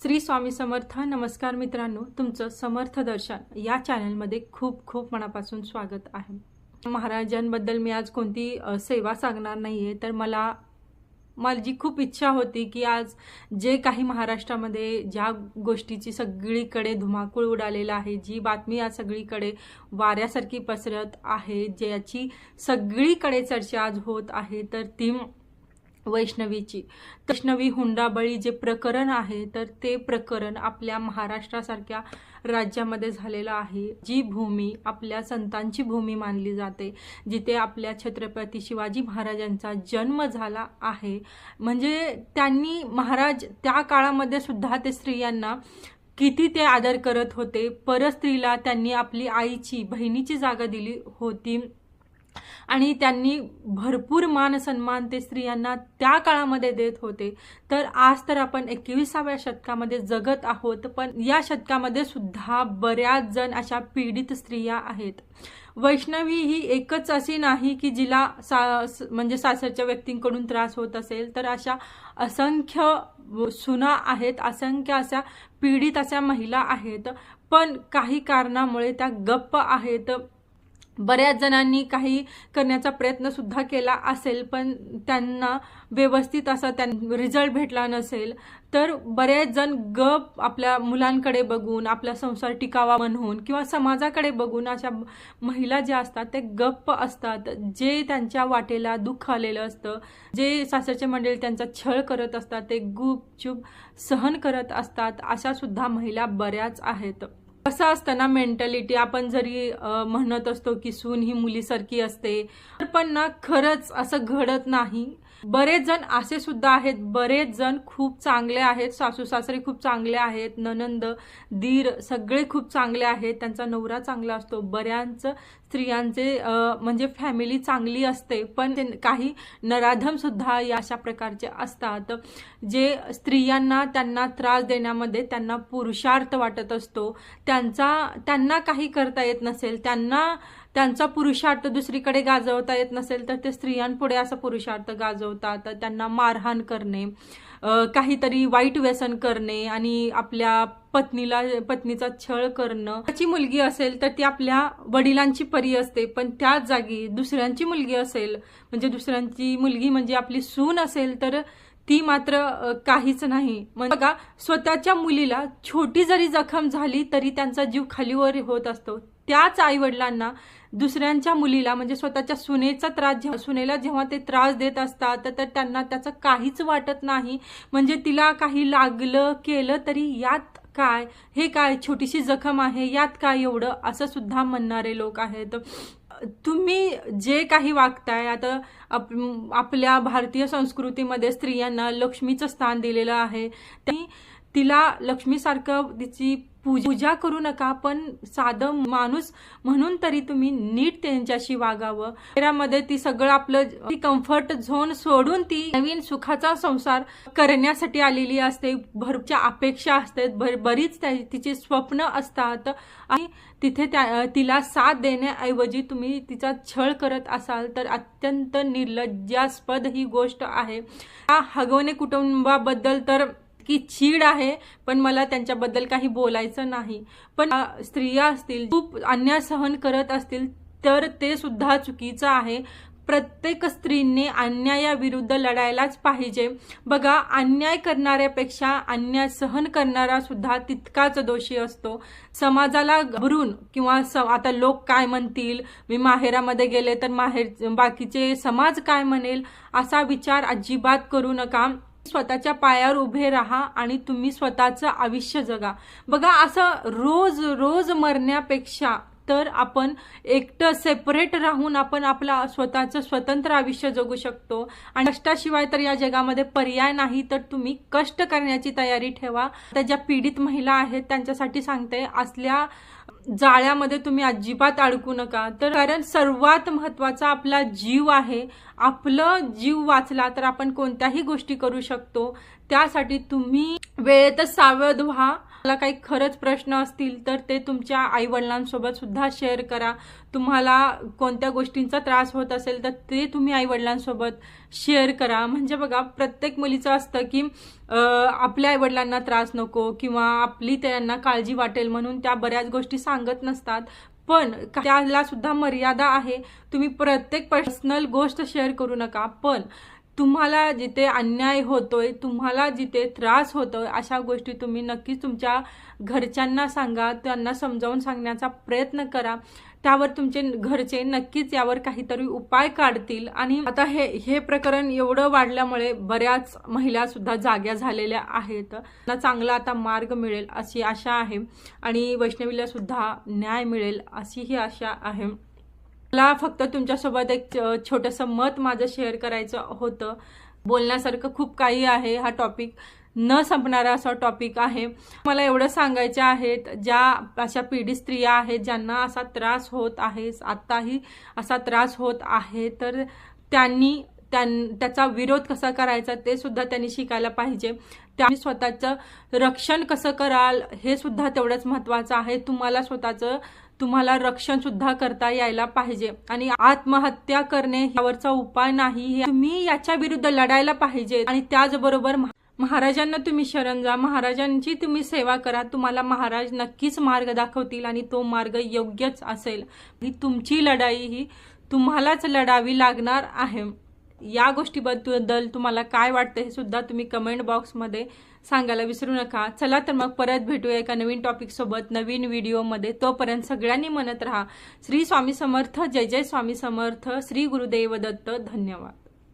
श्री स्वामी समर्थ नमस्कार मित्रांनो. तुमचं समर्थ दर्शन या चॅनलमध्ये खूप खूप मनापासून स्वागत आहे. महाराजांबद्दल मी आज कोणती सेवा सांगणार नाही आहे तर मला माझी खूप इच्छा होती की आज जे काही महाराष्ट्रामध्ये ज्या गोष्टीची सगळीकडे धुमाकूळ उडालेला आहे जी बातमी आज सगळीकडे वाऱ्यासारखी पसरत आहे ज्याची सगळीकडे चर्चा आज होत आहे तर ती वैष्णवीची. वैष्णवी हुंडाबळी जे प्रकरण आहे तर ते प्रकरण आपल्या महाराष्ट्रासारख्या राज्यामध्ये झालेलं आहे. जी भूमी आपल्या संतांची भूमी मानली जाते जिथे आपल्या छत्रपती शिवाजी महाराजांचा जन्म झाला आहे. म्हणजे त्यांनी महाराज त्या काळामध्ये सुद्धा ते स्त्रियांना किती ते आदर करत होते. परस्त्रीला त्यांनी आपली आईची बहिणीची जागा दिली होती. आणि त्यांनी भरपूर मान सन्मान ते स्त्रियांना त्या काळामध्ये देत होते. तर आज तर आपण एकविसाव्या शतकामध्ये जगत आहोत पण या शतकामध्ये सुद्धा बऱ्याच जण अशा पीडित स्त्रिया आहेत. वैष्णवी ही एकच अशी नाही की जिला सा स- म्हणजे सासरच्या व्यक्तींकडून त्रास होत असेल तर अशा असंख्य सुना आहेत असंख्य अशा पीडित अशा महिला आहेत. पण काही कारणामुळे त्या गप्प आहेत. बऱ्याच जणांनी काही करण्याचा प्रयत्न सुद्धा केला असेल पण त्यांना व्यवस्थित असा त्यां रिझल्ट भेटला नसेल तर बरेच जण गप आपल्या मुलांकडे बघून आपला संसार टिकावा म्हणून किंवा समाजाकडे बघून अशा महिला ज्या असतात ते गप्प असतात. जे त्यांच्या वाटेला दुःख आलेलं असतं जे सासरचे मंडळी त्यांचा छळ करत असतात ते गुपचूप सहन करत असतात अशा सुद्धा महिला बऱ्याच आहेत. कसं असतं ना मेंटॅलिटी आपण जरी म्हणत असतो की सून ही मुलीसारखी असते तर पण ना खरंच असं घडत नाही. बरेच जण असे सुद्धा आहेत बरेच जण खूप चांगले आहेत सासू सासरे खूप चांगले आहेत ननंद दीर सगळे खूप चांगले आहेत त्यांचा नवरा चांगला असतो बऱ्याच स्त्रियांचे म्हणजे फॅमिली चांगली असते पण काही नराधम सुद्धा या अशा प्रकारचे असतात जे स्त्रियांना त्यांना त्रास देण्यामध्ये त्यांना पुरुषार्थ वाटत असतो त्यांचा त्यांना काही करता येत नसेल त्यांना त्यांचा पुरुषार्थ दुसरीकडे गाजवता येत नसेल तर ते स्त्रियांपुढे असा पुरुषार्थ गाजवतात. त्यांना मारहाण करणे काहीतरी वाईट व्यसन करणे आणि आपल्या पत्नीला पत्नीचा छळ करणं. त्याची मुलगी असेल तर ती आपल्या वडिलांची परी असते पण त्याच जागी दुसऱ्यांची मुलगी असेल म्हणजे दुसऱ्यांची मुलगी म्हणजे आपली सून असेल तर ती मात्र काहीच नाही. म्हणजे बघा स्वतःच्या मुलीला छोटी जरी जखम झाली तरी त्यांचा जीव खालीवर होत असतो. त्याच आई वडिलांना दुसऱ्यांच्या मुलीला म्हणजे स्वतःच्या सुनेचा त्रास जेव्हा सुनेला जेव्हा ते त्रास देत असतात तर त्यांना त्याचं काहीच वाटत नाही. म्हणजे तिला काही लागलं केलं तरी यात काय हे काय छोटीशी जखम आहे यात काय एवढं असं सुद्धा म्हणणारे लोक आहेत. तुम्ही जे काही वागताय आता आप आपल्या भारतीय संस्कृतीमध्ये स्त्रियांना लक्ष्मीचं स्थान दिलेलं आहे. तिला लक्ष्मीसारखं तिची पूजा करू नका पण साधं माणूस म्हणून तरी तुम्ही नीट त्यांच्याशी वागावं. त्यामध्ये ती सगळं आपलं कम्फर्ट झोन सोडून ती नवीन सुखाचा संसार करण्यासाठी आलेली असते. भरच्या अपेक्षा असतात भर बरीच त्या- स्वप्न असतात आणि तिथे त्या तिला साथ देण्याऐवजी तुम्ही तिचा छळ करत असाल तर अत्यंत निर्लज्जास्पद ही गोष्ट आहे. हगवणे कुटुंबाबद्दल तर की चीड आहे पण मला त्यांच्याबद्दल काही बोलायचं नाही. पण स्त्रिया असतील खूप अन्याय सहन करत असतील तर ते सुद्धा चुकीचं आहे. प्रत्येक स्त्रीने अन्यायाविरुद्ध लढायलाच पाहिजे. बघा अन्याय करणाऱ्यापेक्षा अन्याय सहन करणारा सुद्धा तितकाच दोषी असतो. समाजाला घबरून किंवा स आता लोक काय म्हणतील मी माहेरामध्ये गेले तर माहेर बाकीचे समाज काय म्हणेल असा विचार अजिबात करू नका. स्वतःच्या पायावर उभे राहा आणि तुम्ही स्वतःचं आयुष्य जगा. बघा असं रोज रोज मरण्यापेक्षा तर आपण एकटं सेपरेट राहून आपण आपला स्वतःचं स्वतंत्र आयुष्य जगू शकतो. आणि कष्टाशिवाय तर या जगामध्ये पर्याय नाही तर तुम्ही कष्ट करण्याची तयारी ठेवा. त्या ज्या पीडित महिला आहेत त्यांच्यासाठी सांगते असल्या जाळ्यामध्ये तुम्ही अजिबात अडकू नका. तर कारण सर्वात महत्त्वाचा आपला जीव आहे आपलं जीव वाचला तर आपण कोणत्याही गोष्टी करू शकतो. त्यासाठी तुम्ही वेळेतच सावध व्हा. मला काही खरंच प्रश्न असतील तर ते तुमच्या आईवडिलांसोबत सुद्धा शेअर करा. तुम्हाला कोणत्या गोष्टींचा त्रास होत असेल तर ते तुम्ही आईवडिलांसोबत शेअर करा. म्हणजे बघा प्रत्येक मुलीचं असतं की आपल्या आईवडिलांना त्रास नको किंवा आपली त्यांना काळजी वाटेल म्हणून त्या बऱ्याच गोष्टी सांगत नसतात. पण त्याला सुद्धा मर्यादा आहे. तुम्ही प्रत्येक पर्सनल गोष्ट शेअर करू नका. पण तुम्हाला जिथे अन्याय होतोय तुम्हाला जिथे त्रास होतोय अशा गोष्टी तुम्ही नक्कीच तुमच्या घरच्यांना सांगा त्यांना समजावून सांगण्याचा प्रयत्न करा. त्यावर तुमचे घरचे नक्कीच यावर काहीतरी उपाय काढतील. आणि आता हे हे प्रकरण एवढं वाढल्यामुळे बऱ्याच महिला सुद्धा जाग्या झालेल्या आहेत. त्यांना चांगला आता मार्ग मिळेल अशी आशा आहे. आणि वैष्णवीला सुद्धा न्याय मिळेल अशी ही आशा आहे. मला फक्त तुमच्यासोबत एक छोटंसं मत माझं शेअर करायचं होतं. बोलण्यासारखं खूप काही आहे हा टॉपिक न संपणारा असा टॉपिक आहे. मला एवढं सांगायचं आहेत ज्या अशा पिढी स्त्रिया आहेत ज्यांना असा त्रास होत आहे आत्ताही असा त्रास होत आहे तर त्यांनी त्याचा विरोध कसा करायचा ते सुद्धा त्यांनी शिकायला पाहिजे. त्या स्वतःचं रक्षण कसं कराल हे सुद्धा तेवढंच महत्त्वाचं आहे. तुम्हाला स्वतःचं तुम्हाला रक्षण सुद्धा करता यायला पाहिजे. आणि आत्महत्या करणे यावरचा उपाय नाही तुम्ही याच्या विरुद्ध लढायला पाहिजे. आणि त्याचबरोबर महाराजांना तुम्ही शरण जा महाराजांची तुम्ही सेवा करा. तुम्हाला महाराज नक्कीच मार्ग दाखवतील आणि तो मार्ग योग्यच असेल. ही तुमची लढाई ही तुम्हालाच लढावी लागणार आहे. या गोष्टीबद्दल तुम्हाला काय वाटतं हे सुद्धा तुम्ही कमेंट बॉक्समध्ये सांगायला विसरू नका. चला तर मग परत भेटूया एका नवीन टॉपिक सोबत. नवीन व्हिडिओमध्ये तोपर्यंत सगळ्यांनी म्हणत राहा. श्री स्वामी समर्थ. जय जय स्वामी समर्थ. श्री गुरुदेव दत्त. धन्यवाद.